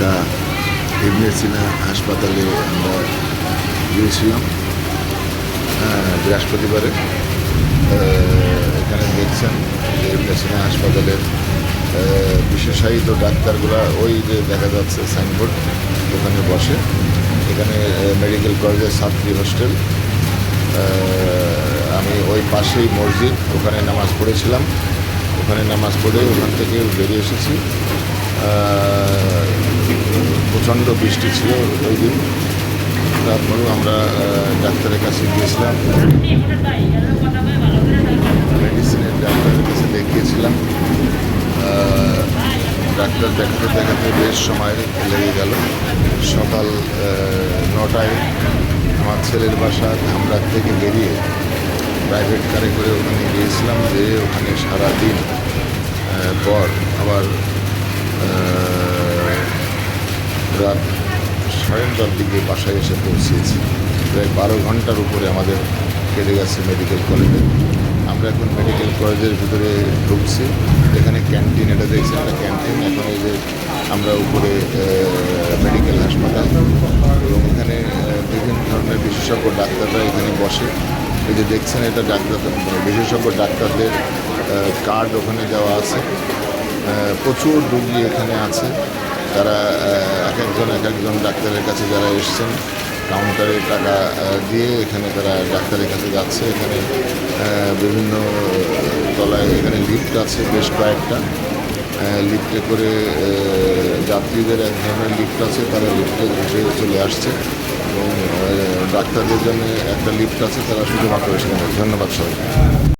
ঢাকা ইবনে সিনা হাসপাতালে আমরা গিয়েছিলাম। আহ, বৃহস্পতিবারে। এখানে দেখছেন যে ইবনে সিনা হাসপাতালের বিশেষায়িত ডাক্তারগুলা ওই যে দেখা যাচ্ছে সাইনবোর্ড ওখানে বসে। এখানে মেডিকেল কলেজের ছাত্রী হোস্টেল। আমি ওই পাশেই মসজিদ ওখানে নামাজ পড়েছিলাম। ওখানে নামাজ পড়ে ওখান থেকে বেরিয়ে এসেছি। প্রচণ্ড বৃষ্টি ছিল ওই দিন। তারপরেও আমরা ডাক্তারের কাছে গিয়েছিলাম। মেডিসিনের ডাক্তারের কাছে দেখিয়েছিলাম। ডাক্তার দেখাতে দেখাতে বেশ সময় লেগে গেল। সকাল নটায় আমার ছেলের বাসা ধামরাত থেকে বেরিয়ে প্রাইভেট কারে করে ওখানে গিয়েছিলাম যে ওখানে সারাদিন পর আবার রাত সাড়ে নটার দিকে বাসায় এসে পৌঁছেছি। প্রায় বারো ঘণ্টার উপরে আমাদের কেটে গেছে মেডিকেল কলেজে আমরা এখন মেডিকেল কলেজের ভিতরে ঢুকছি। এখানে ক্যান্টিন এটা দেখছি একটা ক্যান্টিন এখন এই যে আমরা উপরে মেডিকেল হাসপাতাল। এবং এখানে বিভিন্ন ধরনের বিশেষজ্ঞ ডাক্তাররা এখানে বসে। এই যে দেখছেন, এটা ডাক্তার বিশেষজ্ঞ ডাক্তারদের কার্ড ওখানে দেওয়া আছে। প্রচুর রুগী এখানে আছে। তারা এক একজন এক একজন ডাক্তারের কাছে যারা এসছেন কাউন্টারে টাকা দিয়ে এখানে তারা ডাক্তারের কাছে যাচ্ছে। এখানে বিভিন্ন তলায় এখানে লিফট আছে, বেশ কয়েকটা। লিফটে করে যাত্রীদের এক ধরনের লিফট আছে, তারা লিফটে উঠে চলে আসছে। এবং ডাক্তারদের জন্য একটা লিফট আছে, তারা শুধুমাত্র সেখানে ধন্যবাদ সবাই